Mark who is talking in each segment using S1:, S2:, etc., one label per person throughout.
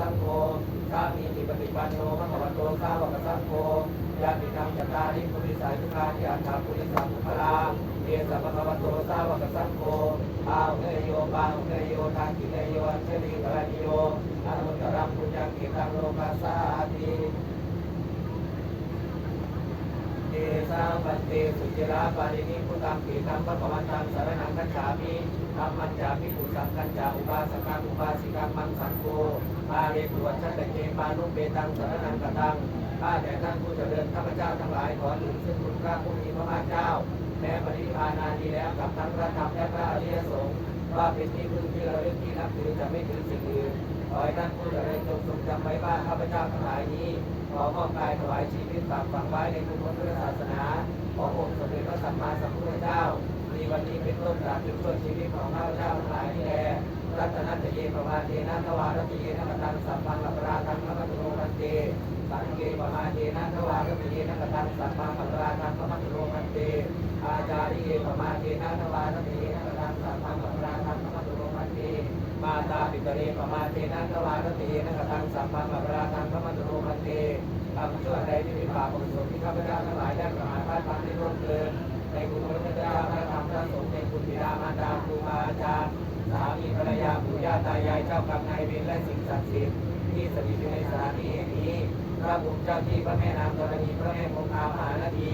S1: สังโฆสามีจิปฏิปันโนภะคะวะโตสาวกสังโฆญาติธรรมจตตาริปุริสายุคาญาตถาปุริสังฆลาเอสัพพะวัตโตสาวกสังโฆอาเนโยปาเนโยทากิเนโยอัญเชลีกรณิโยอนุตตรังปุญญเกตังโลกัสสาติ เอสาปันเตสุจิราปารินิพุตังปีตังพระกวันตังสารนังกัจฉามิธรรมัญจามิปุสังกัจจาอุบาสกังอุบาสิกังมังสังโฆอาเรตรวจชัตเกปานุเปตังสารนังกตังข้าแต่ท่านผู้เจริญข้าพเจ้าทั้งหลายขอถึงซึ่งคุณพระผู้มีพระภาคเจ้าแม้ปฏิภาณาดีแล้วกับทั้งพระธรรมและพระอริยสงฆ์ว่าเป็นที่พึ่งที่ระลึกที่นับถือจะไม่ถือสิ่งอื่น ขอให้ท่านผู้เจริญจงทรงจำไว้ว่าข้าพเจ้าทั้งหลายนี้ ขอมอบกายถวายชีวิตฝากฝังไว้ในคุณพระศาสนาขององค์สมเด็จพระสัมมาสัมพุทธเจ้ามีวันนี้เป็นต้นตราบจนชั่วชีวิตของข้าพเจ้าทั้งหลายนี่แลรัตนัตเยปมาเทนะทวารตเยนะกตังสัมปังกัปราทังพระมัตโรมันเตสังเกปมาเทนะทวารตเยนะกตังสัมปังกัปราทังพระมัตโรมันเตอาจาริเยปมาเทนะทวารตเยนะกตังสัมปังกัปราทังพระมัตโรมันเตมา ตาปิตเรปมาเทนันทวารตีนะกตังสัมปังกัปราทังพระมัตโรมันเตทำชั่วใดที่มีบาปอกุศลที่ข้าพเจ้าทั้งหลายได้กระหายพลาดพลั้งได้ร่วมเกินในคุณพระพุทธเจ้าพระธรรมพระสงฆ์ในคุณบิดามารดาครูบาอาจารย์สามีภรรยาปู่ย่าตายายเจ้ากรรมนายเวรและสิ่งศักดิ์สิทธิ์ที่สถิตอยู่ในสถานที่แห่งนี้ พระบุตรเจ้าที่พระแม่นางธรณีพระแม่คงคามหานาที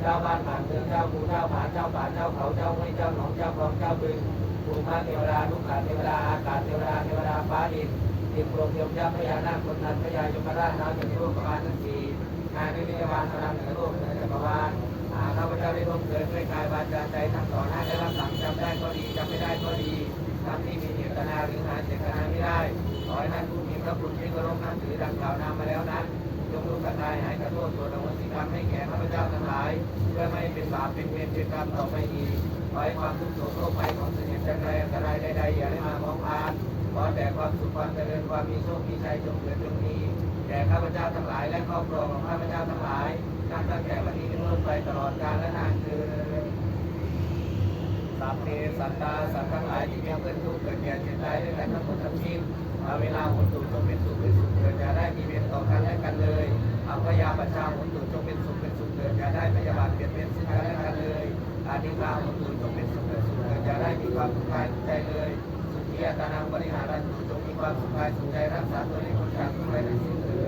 S1: เจ้าบ้านหมานเมืองเจ้าภูเจ้าผาเจ้าป่าเจ้าเขาเจ้าห้วยเจ้าหนองเจ้าคลองเจ้าบึงภูมิเทวดาลูกหลาเทวดาอากาศเทวดาเทวดาฟ้าดินติดโปรมยมยักษ์พญานาคคนนั้นพญายมราชน้ำจากรูปประมาณทั้งสี่นายวิทยาบาลพลังเหนือโลกเหนือจักรวาลหาข้าพเจ้าได้ร่วมเกินด้วยกายวาจาใจทั้งต่อหน้าได้รับสั่งจำได้ก็ดีจำไม่ได้ก็ดีทำที่มีเจตนาหรือหาเจตนา ท่านผู้มีพระคุณที่เคารพนับถือดังกล่าวนามมาแล้วนั้นจงรู้กันได้หายกระโทษตัวดวงสิกรรมให้แก่ข้าพเจ้าทั้งหลาย เพื่อไม่ให้เป็นบาปเป็นเวรเป็นกรรมต่อไปอีกขอให้ความทุกข์โศกโรคภัยของเสด็จจันไรอันตรายใดๆอย่าได้มาของพานขอแต่ความสุขความเจริญความมีโชคมีชัยจงเกิดจงมีแก่ข้าพเจ้าทั้งหลาย และครอบครัวของข้าพเจ้าทั้งหลายนับตั้งแต่วันนี้เป็นต้นไปตลอดกาลและนานเทอญสัพเพสัตตาสัตว์ทั้งหลายที่มีเกิดทุกข์เกิดแก่เจ็บตายด้วยกันทั้งหมดทั้งสิ้น เวลาหนตุจงเป็นสุขเป็นสุขเกิดอย่าได้มีเวรต่อกันและกันเลยอัพยาประชาหนตุจงเป็นสุขเป็นสุขเกิดอย่าได้พยาบาทเปลี่ยนเบียนสิ่งกันและกันเลยอานิฆาหนตุจงเป็นสุขเป็นสุขเกิดอย่าได้มีความสุขกายทุขใจเลยสุขียรตานางบริหารันตุจงมีความสุขกายสุขใจรักษาตัวในคนจากทุกไรทั้งสิ้นเถิด